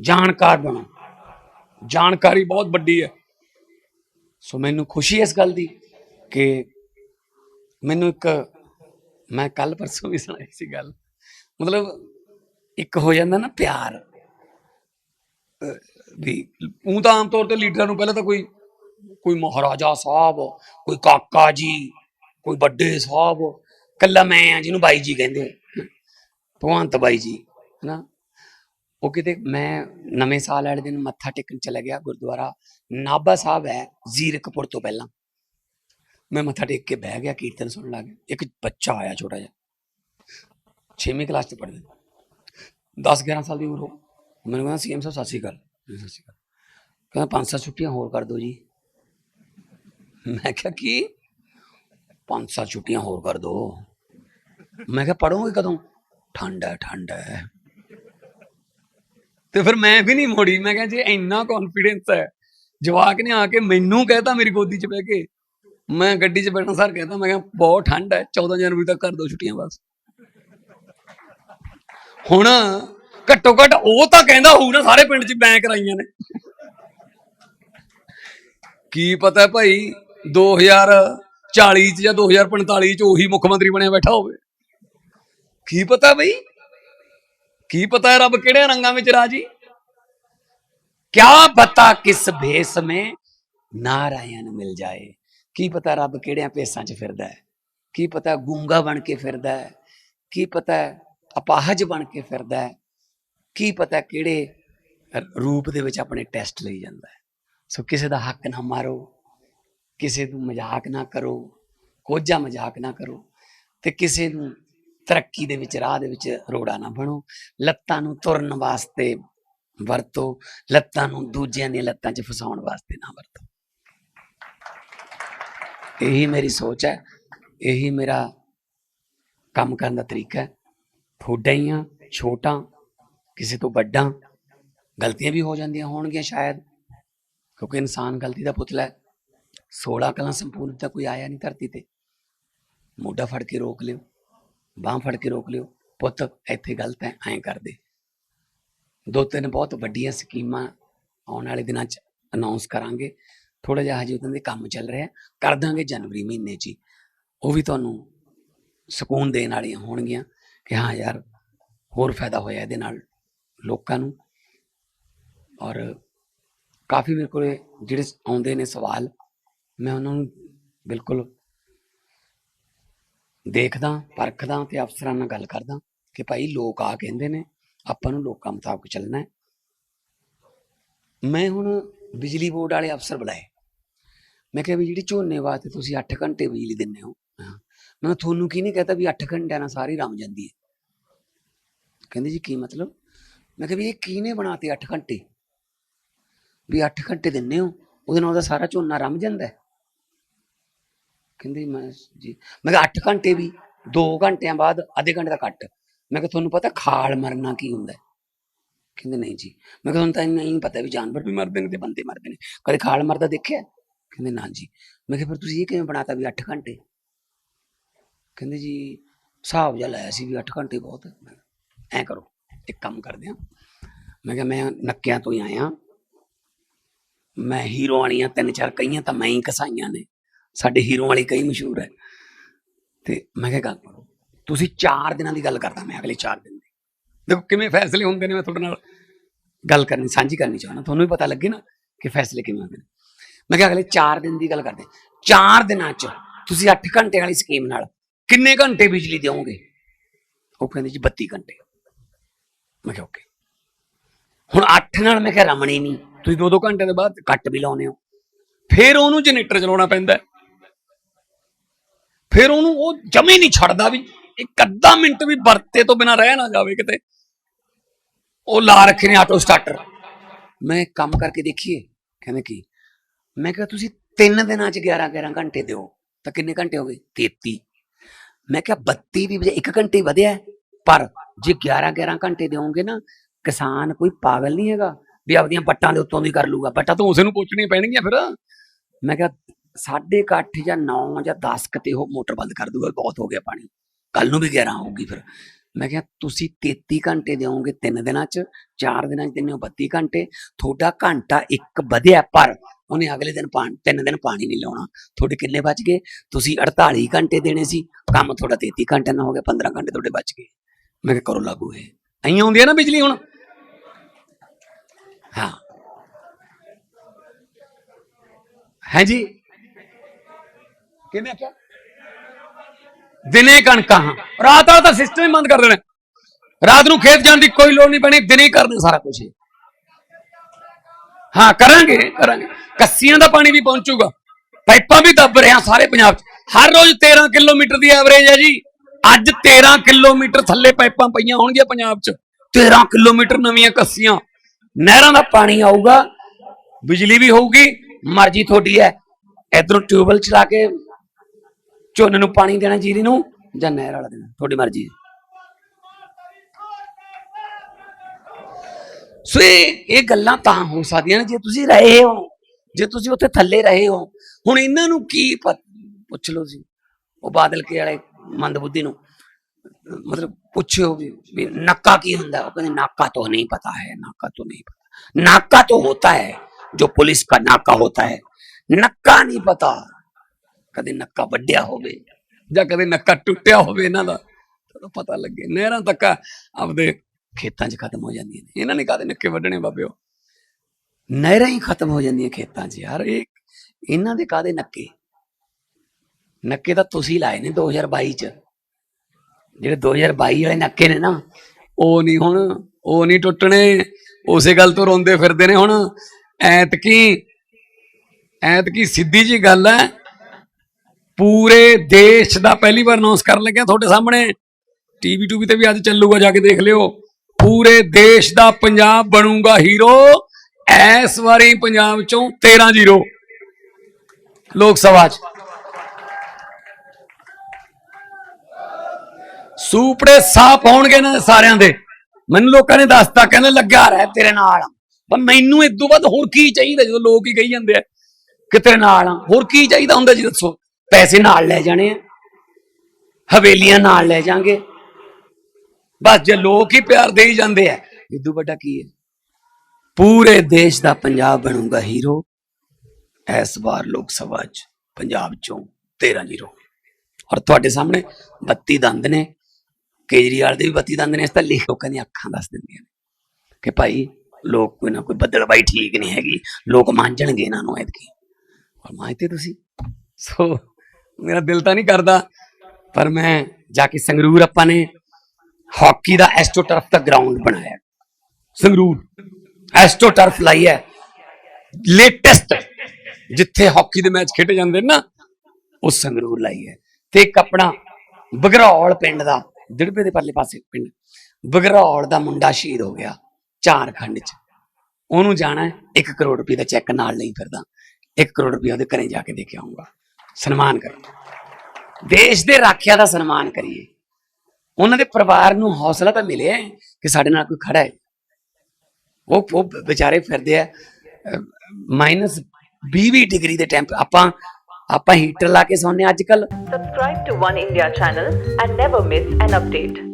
ਜਾਣਕਾਰ ਬਣੋ। ਜਾਣਕਾਰੀ ਬਹੁਤ ਵੱਡੀ ਹੈ। ਸੋ ਮੈਨੂੰ ਖੁਸ਼ੀ ਹੈ ਇਸ ਗੱਲ ਦੀ ਕਿ ਮੈਨੂੰ ਇੱਕ, ਮੈਂ ਕੱਲ ਪਰਸੋਂ ਵੀ ਸੁਣਾਈ ਸੀ ਗੱਲ। ਮਤਲਬ ਇੱਕ ਹੋ ਜਾਂਦਾ ਨਾ ਪਿਆਰ। ਵੀ ਉਹ ਤਾਂ ਆਮ ਤੌਰ ਤੇ ਲੀਡਰਾਂ ਨੂੰ ਪਹਿਲਾਂ ਤਾਂ ਕੋਈ ਕੋਈ ਮਹਾਰਾਜਾ ਸਾਹਿਬ, ਕੋਈ ਕਾਕਾ ਜੀ, ਕੋਈ ਵੱਡੇ ਸਾਹਿਬ ਕੱਲਾ ਮੈਂ ਆ ਜਿਹਨੂੰ ਬਾਈ ਜੀ ਕਹਿੰਦੇ ਭਗਵੰਤ ਬਾਈ ਜੀ, ਹਨਾ? ਉਹ ਕਿਤੇ ਮੈਂ ਨਵੇਂ ਸਾਲ ਵਾਲੇ ਦਿਨ ਮੱਥਾ ਟੇਕਣ ਚਲਾ ਗਿਆ ਗੁਰਦੁਆਰਾ, ਨਾਭਾ ਸਾਹਿਬ ਹੈ ਜ਼ੀਰਕਪੁਰ ਤੋਂ ਪਹਿਲਾਂ। ਮੈਂ ਮੱਥਾ ਟੇਕ ਕੇ ਬਹਿ ਗਿਆ, ਕੀਰਤਨ ਸੁਣਨ ਲੱਗ ਗਿਆ। ਇੱਕ ਬੱਚਾ ਆਇਆ ਛੋਟਾ ਜਿਹਾ। 6ਵੀਂ ਕਲਾਸ ਚ ਪੜ੍ਹਦਾ। 10 11 ਸਾਲ ਦੀ ਉਮਰ ਹੋ ਮੈਨੂੰ ਕਹਿੰਦਾ, ਸੀਐਮ ਸਾਹਿਬ, ਸਤਿ ਸ਼੍ਰੀ ਅਕਾਲ। ਸਤਿ ਸ਼੍ਰੀ ਅਕਾਲ। ਕਹਿੰਦਾ, ਪੰਜ ਸੱਤ ਛੁੱਟੀਆਂ ਹੋਰ ਕਰ ਦਿਓ ਜੀ। ਮੈਂ ਕਿਹਾ, ਕੀ? ਪੰਜ ਸੱਤ ਛੁੱਟੀਆਂ ਹੋਰ ਕਰ ਦਿਓ। ਮੈਂ ਕਿਹਾ ਪੜੋਗੇ ਕਦੋਂ? ਠੰਡ ਹੈ ਠੰਡ ਹੈ। ਤੇ ਫਿਰ ਮੈਂ ਵੀ ਨਹੀਂ ਮੋੜੀ। ਮੈਂ ਕਿਹਾ, ਜੇ ਇੰਨਾ ਕੌਨਫੀਡੈਂਸ ਹੈ, ਜਵਾਕ ਨੇ ਆ ਕੇ ਮੈਨੂੰ ਕਹਿਤਾ ਮੇਰੀ ਗੋਦੀ 'ਚ ਬਹਿ ਕੇ। ਮੈਂ ਗੱਡੀ 'ਚ ਬੈਠਾ, ਸਰ ਕਹਿੰਦਾ ਮੈਂ ਕਿਹਾ, ਬਹੁਤ ਠੰਡ ਹੈ 14 ਜਨਵਰੀ ਤੱਕ ਕਰ ਦੋ ਛੁੱਟੀਆਂ ਬਸ। ਹੁਣ ਘੱਟੋ ਘੱਟ ਉਹ ਤਾਂ ਕਹਿੰਦਾ ਹੋਊ ਨਾ, ਸਾਰੇ ਪਿੰਡ 'ਚ ਮੈਂ ਕਰਾਈਆਂ ਨੇ। ਕੀ ਪਤਾ ਭਾਈ 2040 ਚ ਜਾਂ 2045 ਚ ਉਹੀ ਮੁੱਖ ਮੰਤਰੀ ਬਣਿਆ ਬੈਠਾ ਹੋਵੇ। ਕੀ ਪਤਾ ਬਈ? ਕੀ ਪਤਾ ਹੈ ਰੱਬ ਕਿਹੜੇ ਰੰਗਾਂ ਵਿੱਚ ਰਾਜੀ? ਕਿਆ ਬਤਾ ਕਿਸ ਭੇਸ ਮੇ ਨਾਰਾਇਣ ਮਿਲ ਜਾਏ? ਕੀ ਪਤਾ ਰੱਬ ਕਿਹੜਿਆਂ ਭੇਸਾਂ 'ਚ ਫਿਰਦਾ ਹੈ? ਕੀ ਪਤਾ ਗੂੰਗਾ ਬਣ ਕੇ ਫਿਰਦਾ ਹੈ? ਕੀ ਪਤਾ ਅਪਾਹਜ ਬਣ ਕੇ ਫਿਰਦਾ ਹੈ? ਕੀ ਪਤਾ ਕਿਹੜੇ ਰੂਪ ਦੇ ਵਿੱਚ ਆਪਣੇ ਟੈਸਟ ਲਈ ਜਾਂਦਾ ਹੈ? ਸੋ ਕਿਸੇ ਦਾ ਹੱਕ ਨਾ ਮਾਰੋ, ਕਿਸੇ ਨੂੰ ਮਜ਼ਾਕ ਨਾ ਕਰੋ, ਕੋਝਾ ਮਜ਼ਾਕ ਨਾ ਕਰੋ ਤੇ ਕਿਸੇ ਨੂੰ ਤਰੱਕੀ ਦੇ ਵਿੱਚ, ਰਾਹ ਦੇ ਵਿੱਚ ਰੋੜਾ ਨਾ ਬਣੋ। ਲੱਤਾਂ ਨੂੰ ਤੁਰਨ ਵਾਸਤੇ ਵਰਤੋ। ਲੱਤਾਂ ਨੂੰ ਦੂਜਿਆਂ ਦੀਆਂ ਲੱਤਾਂ 'ਚ ਫਸਾਉਣ ਵਾਸਤੇ ਨਾ ਵਰਤੋ। ਇਹੀ ਮੇਰੀ ਸੋਚ ਹੈ। ਇਹੀ ਮੇਰਾ ਕੰਮ ਕਰਨ ਦਾ ਤਰੀਕਾ ਹੈ। ਥੋੜਾ ਹੀ ਆ, ਛੋਟਾ, ਕਿਸੇ ਤੋਂ ਵੱਡਾ। ਗਲਤੀਆਂ ਵੀ ਹੋ ਜਾਂਦੀਆਂ ਹੋਣਗੀਆਂ ਸ਼ਾਇਦ, ਕਿਉਂਕਿ ਇਨਸਾਨ ਗਲਤੀ ਦਾ ਪੁਤਲਾ ਹੈ। 16 ਕਲਾਂ ਸੰਪੂਰਨਤਾ ਕੋਈ ਆਇਆ ਨਹੀਂ ਧਰਤੀ ਤੇ। ਮੋਢਾ ਫੜ ਕੇ ਰੋਕ ਲਿਓ। ਬਾਹ ਫੜ ਕੇ ਰੋਕ ਲਿਓ। ਪੁੱਤ, ਇੱਥੇ ਗਲਤ ਹੈ ਐਂ ਕਰਦੇ ਦੋ। ਤਿੰਨ ਬਹੁਤ ਵੱਡੀਆਂ ਸਕੀਮਾਂ ਆਉਣ ਵਾਲੇ ਦਿਨਾਂ 'ਚ ਅਨਾਉਂਸ ਕਰਾਂਗੇ। ਥੋੜਾ ਜਿਹਾ ਹਜੇ ਉਹਨਾਂ ਦੇ ਕੰਮ ਚੱਲ ਰਿਹਾ। ਕਰ ਦਾਂਗੇ ਜਨਵਰੀ ਮਹੀਨੇ 'ਚ ਹੀ। ਉਹ ਵੀ ਤੁਹਾਨੂੰ ਸਕੂਨ ਦੇਣ ਵਾਲੀਆਂ ਹੋਣਗੀਆਂ ਕਿ ਹਾਂ ਯਾਰ, ਹੋਰ ਫਾਇਦਾ ਹੋਇਆ ਇਹਦੇ ਨਾਲ ਲੋਕਾਂ ਨੂੰ। ਔਰ ਕਾਫੀ ਮੇਰੇ ਕੋਲ ਜਿਹੜੇ ਆਉਂਦੇ ਨੇ ਸਵਾਲ, ਮੈਂ ਉਹਨਾਂ ਨੂੰ ਬਿਲਕੁਲ ਦੇਖਦਾ, ਪਰਖਦਾ ਤੇ ਅਫਸਰਾਂ ਨਾਲ ਗੱਲ ਕਰਦਾ ਕਿ ਭਾਈ ਲੋਕ ਆ ਕਹਿੰਦੇ ਨੇ, ਆਪਾਂ ਨੂੰ ਲੋਕਾਂ ਮੁਤਾਬਕ ਚੱਲਣਾ ਹੈ। ਮੈਂ ਹੁਣ ਬਿਜਲੀ ਬੋਰਡ ਵਾਲੇ ਅਫਸਰ ਬੁਲਾਏ। ਮੈਂ ਕਿਹਾ ਵੀ ਜਿਹੜੀ ਝੋਨੇ ਵਾਸਤੇ ਤੁਸੀਂ 8 ਘੰਟੇ ਬਿਜਲੀ ਦਿੰਦੇ ਹੋ ਮੈਂ ਤੁਹਾਨੂੰ ਕੀ ਨਹੀਂ ਕਹਤਾ ਵੀ 8 ਘੰਟਿਆਂ ਨਾਲ ਸਾਰੀ ਰਮ ਜਾਂਦੀ ਹੈ। ਕਹਿੰਦੇ ਜੀ ਕੀ ਮਤਲਬ? ਮੈਂ ਕਿਹਾ ਵੀ ਇਹ ਕਿਹਨੇ ਬਣਾਤੇ 8 ਘੰਟੇ? ਵੀ 8 ਘੰਟੇ ਦਿੰਦੇ ਹੋ, ਉਹਦੇ ਨਾਲ ਉਹਦਾ ਸਾਰਾ ਝੋਨਾ ਰਮ ਜਾਂਦਾ ਹੈ। ਕਹਿੰਦੇ ਮੈਂ ਜੀ, ਮੈਂ ਕਿਹਾ 8 ਘੰਟੇ ਵੀ 2 ਘੰਟਿਆਂ ਬਾਅਦ ਅੱਧੇ ਘੰਟੇ ਦਾ ਕੱਟ ਮੈਂ ਕਿਹਾ ਤੁਹਾਨੂੰ ਪਤਾ ਖਾਲ ਮਰਨਾ ਕੀ ਹੁੰਦਾ? ਕਹਿੰਦੇ ਨਹੀਂ ਜੀ। ਮੈਂ ਕਿਹਾ ਤੁਹਾਨੂੰ ਤਾਂ ਨਹੀਂ ਪਤਾ ਵੀ ਜਾਨਵਰ ਵੀ ਮਰਦੇ ਨੇ ਤੇ ਬੰਦੇ ਮਰਦੇ ਨੇ। ਕਦੇ ਖਾਲ ਮਰਦਾ ਦੇਖਿਆ? ਕਹਿੰਦੇ ਨਾ ਜੀ। ਮੈਂ ਕਿਹਾ ਫਿਰ ਤੁਸੀਂ ਇਹ ਕਿਵੇਂ ਬਣਾਤਾ ਵੀ 8 ਘੰਟੇ? ਕਹਿੰਦੇ ਜੀ, ਹਿਸਾਬ ਜਿਹਾ ਲਾਇਆ ਸੀ ਵੀ 8 ਘੰਟੇ ਬਹੁਤ। ਹੈ ਐਂ ਕਰੋ, ਇੱਕ ਕੰਮ ਕਰਦੇ ਹਾਂ। ਮੈਂ ਕਿਹਾ ਮੈਂ ਨੱਕਿਆਂ ਤੋਂ ਹੀ ਆਇਆ। ਮੈਂ ਹੀਰੋ ਆਣੀਆਂ ਤਿੰਨ ਚਾਰ ਕਈਆਂ ਤਾਂ ਮੈਂ ਹੀ ਕਸਾਈਆਂ ਨੇ। ਸਾਡੇ ਹੀਰੋ ਵਾਲੀ ਕਈ ਮਸ਼ਹੂਰ ਹੈ। ਤੇ ਮੈਂ ਕਿਹਾ, ਗੱਲ ਕਰੋ। ਤੁਸੀਂ 4 ਦਿਨਾਂ ਦੀ ਗੱਲ ਕਰਦਾ ਮੈਂ ਅਗਲੇ 4 ਦਿਨ ਦੀ। ਦੇਖੋ ਕਿਵੇਂ ਫੈਸਲੇ ਹੁੰਦੇ ਨੇ ਮੈਂ ਤੁਹਾਡੇ ਨਾਲ ਗੱਲ ਕਰਨੀ, ਸਾਂਝੀ ਕਰਨੀ ਚਾਹੁੰਦਾ। ਤੁਹਾਨੂੰ ਵੀ ਪਤਾ ਲੱਗੇ ਨਾ ਕਿ ਫੈਸਲੇ ਕਿਵੇਂ ਹੁੰਦੇ ਨੇ। ਮੈਂ ਕਿਹਾ, ਅਗਲੇ 4 ਦਿਨ ਦੀ ਗੱਲ ਕਰਦੇ। 4 ਦਿਨਾਂ 'ਚ ਤੁਸੀਂ 8 ਘੰਟੇ ਵਾਲੀ ਸਕੀਮ ਨਾਲ ਕਿੰਨੇ ਘੰਟੇ ਬਿਜਲੀ ਦਿਓਗੇ? ਉਹ ਕਹਿੰਦੇ ਜੀ 32 ਘੰਟੇ। ਮੈਂ ਕਿਹਾ, ਓਕੇ। ਹੁਣ 8 ਨਾਲ ਮੈਂ ਕਿਹਾ, ਰਮਣੀ ਨਹੀਂ ਤੁਸੀਂ 2-2 ਘੰਟੇ ਦੇ ਬਾਅਦ ਕੱਟ ਵੀ ਲਾਉਨੇ ਹੋ। ਫਿਰ ਉਹਨੂੰ ਜਨਰੇਟਰ ਚਲਾਉਣਾ ਪੈਂਦਾ ਫਿਰ ਉਹਨੂੰ ਉਹ ਜਮੇ ਨਹੀਂ ਛੱਡਦਾ ਵੀ, ਇੱਕ ਅੱਧਾ ਮਿੰਟ ਵੀ ਵਰਤੇ ਤੋਂ ਬਿਨਾ ਰਹਿ ਨਾ ਜਾਵੇ ਕਿਤੇ। ਉਹ ਲਾ ਰੱਖੇ ਨੇ ਆਟੋ ਸਟਾਰਟਰ ਮੈਂ ਕੰਮ ਕਰਕੇ ਦੇਖੀਏ, ਕਹਿੰਦੇ ਕੀ? ਮੈਂ ਕਿਹਾ, ਤੁਸੀਂ ਤਿੰਨ ਦਿਨਾਂ ਚ 11 11 ਘੰਟੇ ਦਿਓ, ਤਾਂ ਕਿੰਨੇ ਘੰਟੇ ਹੋ ਗਏ? 33 ਮੈਂ ਕਿਹਾ 32 ਵੀ ਬਜਾਏ 1 ਘੰਟੇ ਵਧਿਆ ਪਰ ਜੇ 11 11 ਘੰਟੇ ਦਿਓਗੇ ਨਾ, ਕਿਸਾਨ ਕੋਈ ਪਾਗਲ ਨਹੀਂ ਹੈਗਾ ਵੀ ਆਪਦੀਆਂ ਪੱਟਾਂ ਦੇ ਉੱਤੋਂ ਦੀ ਕਰ ਲੂਗਾ ਪੱਟਾਂ ਤਾਂ ਉਸੇ ਨੂੰ ਪੁੱਛਣੀਆਂ ਪੈਣਗੀਆਂ ਫਿਰ। ਮੈਂ ਕਿਹਾ ਸਾਢੇ ਕੁ ਅੱਠ ਜਾਂ 9 ਜਾਂ 10 ਕਿਤੇ ਉਹ ਮੋਟਰ ਬੰਦ ਕਰ ਦੂਗਾ, ਬਹੁਤ ਹੋ ਗਿਆ ਪਾਣੀ। ਕੱਲ ਨੂੰ ਵੀ 11 ਹੋਊਗੀ ਫਿਰ। ਮੈਂ ਕਿਹਾ, ਤੁਸੀਂ 33 ਘੰਟੇ ਦਿਓਗੇ 3 ਦਿਨਾਂ ਚ 4 ਦਿਨਾਂ ਚ ਦਿੰਦੇ 32 ਘੰਟੇ। ਤੁਹਾਡਾ ਘੰਟਾ ਇੱਕ ਵਧਿਆ, ਪਰ ਉਹਨੇ ਅਗਲੇ ਦਿਨ ਪਾਣੀ, ਤਿੰਨ ਦਿਨ ਪਾਣੀ ਨਹੀਂ ਲਾਉਣਾ। ਤੁਹਾਡੇ ਕਿੰਨੇ ਬਚ ਗਏ? ਤੁਸੀਂ 48 ਘੰਟੇ ਦੇਣੇ ਸੀ। ਕੰਮ ਤੁਹਾਡਾ 33 ਘੰਟੇ ਨਾਲ ਹੋ ਗਿਆ 15 ਘੰਟੇ ਤੁਹਾਡੇ ਬਚ ਗਏ। ਮੈਂ ਕਿਹਾ, ਕਰੋ ਲਾਗੂ ਇਹ। ਐਂ ਆਉਂਦੀ ਹੈ ਨਾ ਬਿਜਲੀ ਹੁਣ? ਹਾਂ। ਹੈ ਜੀ? ਕਿਵੇਂ ਕਿਹਾ ਦਿਨੇ ਕਣਕਾਂ, ਹਾਂ। ਰਾਤ ਵਾਲਾ ਤਾਂ ਸਿਸਟਮ ਹੀ ਬੰਦ ਕਰ ਦੇਣਾ। ਰਾਤ ਨੂੰ ਖੇਤ ਜਾਣ ਦੀ ਕੋਈ ਲੋੜ ਨਹੀਂ ਪੈਣੀ, ਦਿਨੇ ਹੀ ਕਰਨਾ ਸਾਰਾ ਕੁਝ ਹਾਂ, ਕਰਾਂਗੇ ਕਰਾਂਗੇ। ਕੱਸੀਆਂ ਦਾ ਪਾਣੀ ਵੀ ਪਹੁੰਚੂਗਾ ਪਾਈਪਾਂ ਵੀ ਦੱਬ ਰਹੇ ਆ ਸਾਰੇ ਪੰਜਾਬ 'ਚ। ਹਰ ਰੋਜ਼ 13 ਕਿਲੋਮੀਟਰ ਦੀ ਐਵਰੇਜ ਹੈ ਜੀ। ਅੱਜ 13 ਕਿਲੋਮੀਟਰ ਥੱਲੇ ਪਾਈਪਾਂ ਪਈਆਂ ਹੋਣਗੀਆਂ ਪੰਜਾਬ 'ਚ। 13 ਕਿਲੋਮੀਟਰ ਨਵੀਆਂ ਕੱਸੀਆਂ। ਨਹਿਰਾਂ ਦਾ ਪਾਣੀ ਆਊਗਾ। ਬਿਜਲੀ ਵੀ ਹੋਊਗੀ। ਮਰਜ਼ੀ ਤੁਹਾਡੀ ਹੈ। ਇਧਰੋਂ ਟਿਊਬਵੈਲ ਚਲਾ ਕੇ ਝੋਨੇ ਨੂੰ ਪਾਣੀ ਦੇਣਾ ਜੀਰੀ ਨੂੰ ਜਾਂ ਨਹਿਰ ਵਾਲਾ ਦੇਣਾ? ਤੁਹਾਡੀ ਮਰਜ਼ੀ ਹੈ। ਸੋ ਇਹ ਗੱਲਾਂ ਤਾਂ ਹੋ ਸਕਦੀਆਂ ਨੇ। ਜੇ ਤੁਸੀਂ ਰਹੇ ਹੋ, ਜੇ ਤੁਸੀਂ ਉੱਥੇ ਥੱਲੇ ਰਹੇ ਹੋ, ਹੁਣ ਇਹਨਾਂ ਨੂੰ ਕੀ ਪੁੱਛ ਲਓ ਜੀ। ਉਹ ਬਾਦਲ ਕੇ ਵਾਲੇ ਮੰਦ ਬੁੱਧੀ ਨੂੰ, ਮਤਲਬ ਪੁੱਛਿਓ ਵੀ ਨਾਕਾ ਕੀ ਹੁੰਦਾ? ਉਹ ਕਹਿੰਦੇ, ਨਾਕਾ ਤੋਂ ਨਹੀਂ ਪਤਾ ਹੈ, ਨਾਕਾ ਤੋਂ ਨਹੀਂ ਪਤਾ। ਨਾਕਾ ਤੋਂ ਹੋਤਾ ਹੈ, ਜੋ ਪੁਲਿਸ ਦਾ ਨਾਕਾ ਹੋਤਾ ਹੈ। ਨੱਕਾ ਨਹੀਂ ਪਤਾ। ਕਦੇ ਨੱਕਾ ਵੱਡਿਆ ਹੋਵੇ ਜਾਂ ਕਦੇ ਨੱਕਾ ਟੁੱਟਿਆ ਹੋਵੇ ਇਹਨਾਂ ਦਾ ਤਾਂ ਪਤਾ ਲੱਗੇ, ਨਹਿਰਾਂ ਤੱਕ ਆਪਦੇ ਖੇਤਾਂ 'ਚ ਖਤਮ ਹੋ ਜਾਂਦੀਆਂ ਨੇ। ਇਹਨਾਂ ਨੇ ਕਾਦੇ ਨੱਕੇ ਵੱਢਣੇ ਬਾਬਿਓ? ਨਹਿਰਾਂ ਹੀ ਖਤਮ ਹੋ ਜਾਂਦੀਆਂ ਖੇਤਾਂ 'ਚ ਯਾਰ, ਇਹ ਇਹਨਾਂ ਦੇ ਕਾਦੇ ਨੱਕੇ? ਨੱਕੇ ਤਾਂ ਤੁਸੀਂ ਲਾਏ ਨੇ 2022 'ਚ। ਜਿਹੜੇ 2022 ਵਾਲੇ ਨੱਕੇ ਨੇ ਨਾ, ਉਹ ਨਹੀਂ ਹੁਣ, ਉਹ ਨਹੀਂ ਟੁੱਟਣੇ, ਉਸੇ ਗੱਲ ਤੋਂ ਰੋਂਦੇ ਫਿਰਦੇ ਨੇ ਹੁਣ। ਐਤਕੀ ਐਤਕੀ ਸਿੱਧੀ ਜੀ ਗੱਲ ਹੈ ਪੂਰੇ ਦੇਸ਼ ਦਾ ਪਹਿਲੀ ਵਾਰ ਅਨਾਉਂਸ ਕਰਨ ਲੱਗਿਆ ਤੁਹਾਡੇ ਸਾਹਮਣੇ। ਟੀਵੀ ਟੂਵੀ ਤੇ ਵੀ ਅੱਜ ਚੱਲੂਗਾ, ਜਾ ਕੇ ਦੇਖ ਲਿਓ। ਪੂਰੇ ਦੇਸ਼ ਦਾ ਪੰਜਾਬ ਬਣੂਗਾ ਹੀਰੋ ਇਸ ਵਾਰੀ ਪੰਜਾਬ ਚੋਂ 13 ਜ਼ੀਰੋ ਲੋਕ ਸਭਾ ਚ। ਸੂਪੜੇ ਸਾਹ ਪਾਉਣਗੇ ਇਹਨਾਂ ਦੇ ਸਾਰਿਆਂ ਦੇ। ਮੈਨੂੰ ਲੋਕਾਂ ਨੇ ਦੱਸਤਾ, ਕਹਿੰਦੇ ਲੱਗਿਆ ਰਹਿ ਤੇਰੇ ਨਾਲ। ਪਰ ਮੈਨੂੰ ਇਸ ਤੋਂ ਵੱਧ ਹੋਰ ਕੀ ਚਾਹੀਦਾ ਜਦੋਂ ਲੋਕ ਹੀ ਕਹੀ ਜਾਂਦੇ ਆ ਕਿ ਤੇਰੇ ਨਾਲ ਆ? ਹੋਰ ਕੀ ਚਾਹੀਦਾ ਹੁੰਦਾ ਜੀ ਦੱਸੋ? ਪੈਸੇ ਨਾਲ ਲੈ ਜਾਣੇ ਆ। ਹਵੇਲੀਆਂ ਨਾਲ ਲੈ ਜਾਾਂਗੇ। ਬਸ ਜੇ ਲੋਕ ਹੀ ਪਿਆਰ ਦੇਈ ਜਾਂਦੇ ਆ ਇਦੋਂ ਵੱਡਾ ਕੀ ਹੈ? ਪੂਰੇ ਦੇਸ਼ ਦਾ ਪੰਜਾਬ ਬਣੂਗਾ ਹੀਰੋ। ਇਸ ਵਾਰ ਲੋਕ ਸਭਾ ਚ ਪੰਜਾਬ ਚੋਂ 13 ਜ਼ੀਰੋ। ਔਰ ਤੁਹਾਡੇ ਸਾਹਮਣੇ 32 ਦੰਦ ਨੇ। ਕੇਜਰੀਵਾਲ ਦੇ ਵੀ 32 ਦੰਦ ਨੇ, ਇਸ ਤਾਂ ਲੋਕਾਂ ਦੀਆਂ ਅੱਖਾਂ ਦੱਸ ਦਿੰਦੀਆਂ ਨੇ ਕਿ ਭਾਈ ਲੋਕ ਕੋਈ ਨਾ ਕੋਈ ਬਦਲਵਾਈ ਠੀਕ ਨਹੀਂ ਹੈਗੀ। ਲੋਕ ਮੰਨਣਗੇ ਇਹਨਾਂ ਨੂੰ ਐਤਕੀ। ਔਰ ਮੰਨਤੇ ਤੁਸੀਂ। ਸੋ ਮੇਰਾ ਦਿਲ ਤਾਂ ਨਹੀਂ ਕਰਦਾ, ਪਰ ਮੈਂ ਜਾ ਕੇ ਸੰਗਰੂਰ ਆਪਾਂ ਨੇ ਹਾਕੀ ਦਾ ਐਸਟੋ ਟਰਫ ਦਾ ਗਰਾਊਂਡ ਬਣਾਇਆ। ਸੰਗਰੂਰ ਐਸਟੋ ਟਰਫ ਲਾਈ ਹੈ। ਲੇਟੈਸਟ ਜਿੱਥੇ ਹਾਕੀ ਦੇ ਮੈਚ ਖੇਡੇ ਜਾਂਦੇ ਨਾ ਉਹ ਸੰਗਰੂਰ ਲਾਈ ਹੈ। ਤੇ ਇੱਕ ਆਪਣਾ ਬਗਰੌਲ ਪਿੰਡ ਦਾ, ਦਿੜਬੇ ਦੇ ਪਰਲੇ ਪਾਸੇ ਪਿੰਡ, ਬਗਰੌਲ ਦਾ ਮੁੰਡਾ ਸ਼ਹੀਦ ਹੋ ਗਿਆ ਝਾਰਖੰਡ ਚ। ਉਹਨੂੰ ਜਾਣਾ ਹੈ 1 ਕਰੋੜ ਰੁਪਏ ਦਾ ਚੈੱਕ ਨਾਲ ਲਈ ਫਿਰਦਾ। 1 ਕਰੋੜ ਰੁਪਏ ਉਹਦੇ ਘਰੇ ਜਾ ਕੇ ਦੇ ਕੇ ਆਉਂਗਾ ਸਨਮਾਨ ਕਰੋ। ਦੇਸ਼ ਦੇ ਰਾਖਿਆ ਦਾ ਸਨਮਾਨ ਕਰੀਏ। ਉਹਨਾਂ ਦੇ ਪਰਿਵਾਰ ਨੂੰ ਹੌਸਲਾ ਤਾਂ ਮਿਲਿਆ ਕਿ ਸਾਡੇ ਨਾਲ ਕੋਈ ਖੜਾ ਹੈ। ਉਹ ਉਹ ਵਿਚਾਰੇ ਫਿਰਦੇ ਆ ਮਾਈਨਸ 20 ਡਿਗਰੀ ਦੇ ਟੈਂਪ ਆਪਾਂ ਆਪਾਂ ਹੀਟਰ ਲਾ ਕੇ ਸੌਂਦੇ ਅੱਜ ਕੱਲ Subscribe to One India channel and never miss an update.